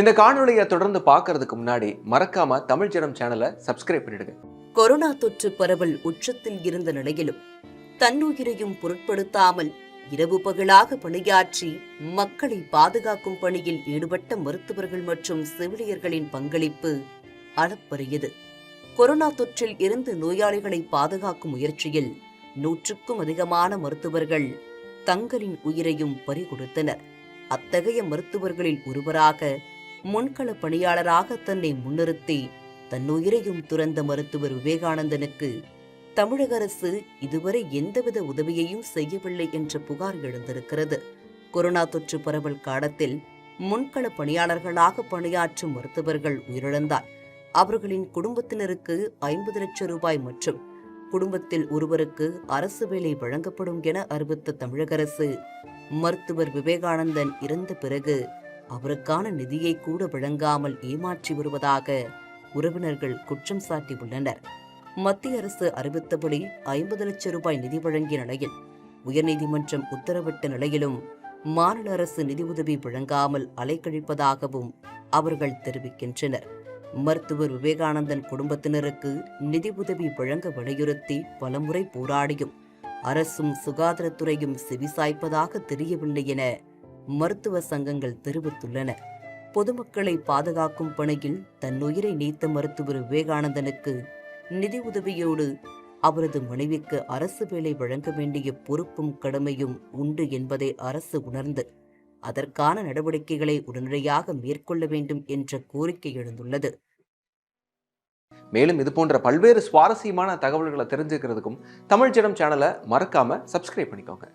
இந்த காணொலியை தொடர்ந்து பார்க்கறதுக்கு முன்னாடி மறக்காம தமிழ் ஜனம் சேனலை சப்ஸ்கிரைப் பண்ணிடுங்க. கொரோனா தொற்று பரவல் உச்சத்தில் இருந்த நிலையிலும் தன்னுயிரையும் பொருட்படுத்தாமல் இரவு பகலாக பணியாற்றி மக்களை பாதுகாக்கும் பணியில் ஈடுபட்ட மருத்துவர்கள் மற்றும் செவிலியர்களின் பங்களிப்பு அளப்பரியது கொரோனா தொற்றில் இருந்து நோயாளிகளை பாதுகாக்கும் முயற்சியில் நூற்றுக்கும் அதிகமான மருத்துவர்கள் தங்களின் உயிரையும் பறிகொடுத்தனர். அத்தகைய மருத்துவர்களில் ஒருவராக முன்கள பணியாளராக தன்னை முன்னிறுத்தி தன்னுயிரையும் துறந்த மருத்துவர் விவேகானந்தனுக்கு தமிழக அரசு இதுவரை எந்தவித உதவியையும் செய்யவில்லை என்ற புகார் எழுந்திருக்கிறது. கொரோனா தொற்று பரவல் காலத்தில் முன்கள பணியாளர்களாக பணியாற்றும் மருத்துவர்கள் உயிரிழந்தார். அவர்களின் குடும்பத்தினருக்கு ஐம்பது லட்சம் ரூபாய் மற்றும் குடும்பத்தில் ஒருவருக்கு அரசு வேலை வழங்கப்படும் என அறிவித்த தமிழக அரசு மருத்துவர் விவேகானந்தன் இறந்த பிறகு அவருக்கான நிதியை கூட வழங்காமல் ஏமாற்றி வருவதாக உறவினர்கள் குற்றம் சாட்டியுள்ளனர். மத்திய அரசு அறிவித்தபடி ஐம்பது லட்சம் ரூபாய் நிதி வழங்கிய நிலையில் உயர்நீதிமன்றம் உத்தரவிட்ட நிலையிலும் மாநில அரசு நிதி உதவி வழங்காமல் அலைக்கழிப்பதாகவும் அவர்கள் தெரிவிக்கின்றனர். மருத்துவர் விவேகானந்தன் குடும்பத்தினருக்கு நிதி உதவி வழங்க வலியுறுத்தி பலமுறை போராடியும் அரசும் சுகாதாரத்துறையும் செவிசாய்ப்பதாக தெரியவில்லை என மருத்துவ சங்கங்கள் தெரிவித்துள்ளன. பொதுமக்களை பாதுகாக்கும் பணியில் தன்னுயிரை நீத்த மருத்துவர் விவேகானந்தனுக்கு நிதி உதவியோடு அவரது மனைவிக்கு அரசு வேலை வழங்க வேண்டிய பொறுப்பும் கடமையும் உண்டு என்பதை அரசு உணர்ந்து அதற்கான நடவடிக்கைகளை உடனடியாக மேற்கொள்ள வேண்டும் என்ற கோரிக்கை எழுந்துள்ளது. மேலும் இது போன்ற பல்வேறு சுவாரஸ்யமான தகவல்களை தெரிஞ்சுக்கிறதுக்கும் தமிழ் ஜனம் சேனலை மறக்காம சப்ஸ்கிரைப் பண்ணிக்கோங்க.